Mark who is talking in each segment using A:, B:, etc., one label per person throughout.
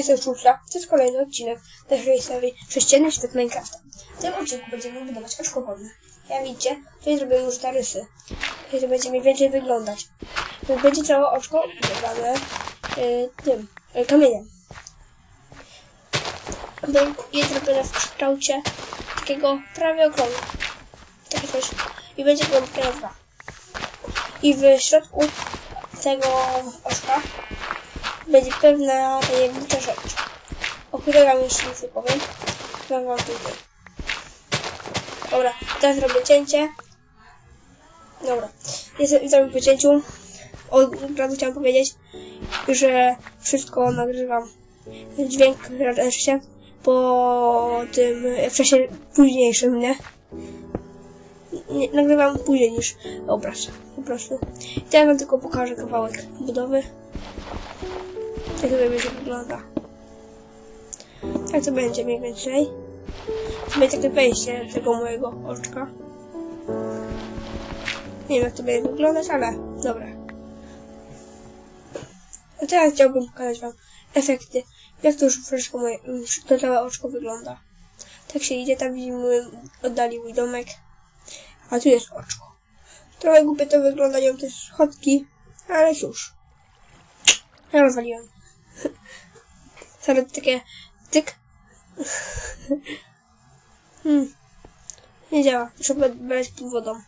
A: jestem Szufla, to jest kolejny odcinek naszej serii Sześcienny Świat Minecrafta. W tym odcinku będziemy budować oczko wodne. Jak widzicie, tutaj zrobiłem już zarysy. I to będzie mniej więcej wyglądać. Będzie całe oczko budowane y, tym, y, kamieniem. Jest zrobione w kształcie takiego prawie okrągłego. Takie coś. I będzie głębkie na dwa. I w środku tego oczka będzie pewna tajemnicza rzecz, o której wam jeszcze nic nie powiem. Wam. Dobra, teraz robię cięcie. Dobra, jestem po cięciu. Od razu chciałam powiedzieć, że wszystko nagrywam dźwięk się po tym w czasie późniejszym, nie? nie? Nagrywam później niż obraz, po prostu. Teraz wam tylko pokażę kawałek budowy. Jak to będzie wygląda. Tak to będzie mniej więcej. To będzie takie wejście tego mojego oczka. Nie wiem jak to będzie wyglądać, ale dobra. A teraz chciałbym pokazać wam efekty. Jak to już troszeczkę moje, to całe oczko wygląda. Tak się idzie, tam widzimy, oddali mój domek. A tu jest oczko. Trochę głupie to wyglądają te schodki, ale cóż. Ja rozwaliłem. Zaraz takie tyk. Hmm. Nie działa. Trzeba brać pod wodą.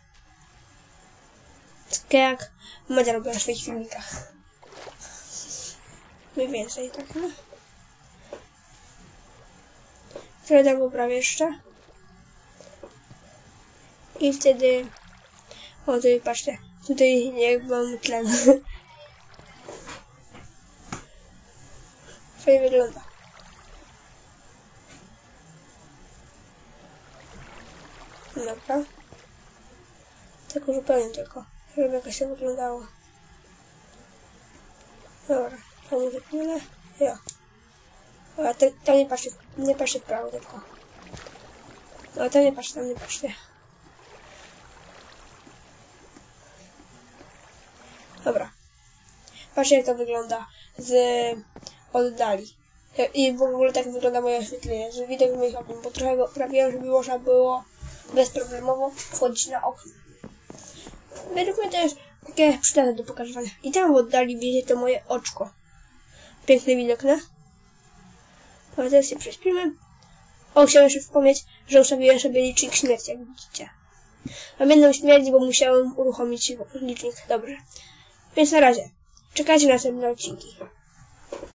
A: Tak jak Madzia robiła w swoich filmikach. Mniej więcej, tak, no. Trochę tak poprawię jeszcze. I wtedy... O, tutaj patrzcie. Tutaj jak mam tlen. Fajnie wygląda. Dobra. Tak uzupełnię tylko, żeby jakoś to wyglądało. Dobra, to nie wypnę. Ja. A tam nie patrzcie, nie patrzcie w prawo tylko. No, tam nie patrzcie, tam nie patrzcie. Dobra. Patrzcie jak to wygląda z oddali. I w ogóle tak wygląda moje oświetlenie, że widok moich okien, bo trochę go prawiłem, żeby można było bezproblemowo wchodzić na okno. To jest takie przydatne do pokazywania. I tam w oddali widzicie to moje oczko. Piękny widok? No teraz się prześpimy. O, chciałem jeszcze wspomnieć, że ustawiłem sobie licznik śmierci, jak widzicie. A będę śmierci, bo musiałem uruchomić licznik. Dobry. Więc na razie. Czekajcie na następne odcinki.